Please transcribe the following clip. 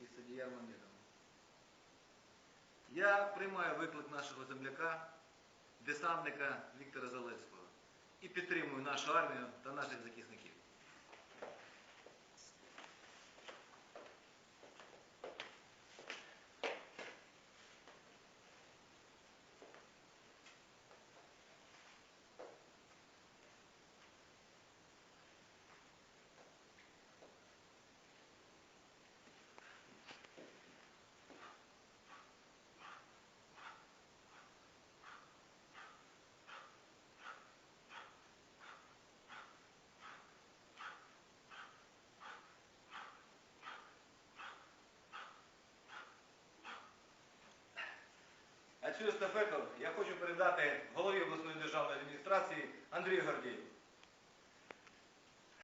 і Садія Мамедов. Я приймаю виклик нашого земляка, десантника Віктора Залевського і підтримую нашу армію та наших захисників. цю естафету я хочу передати голові обласної державної адміністрації Андрію Гордієву.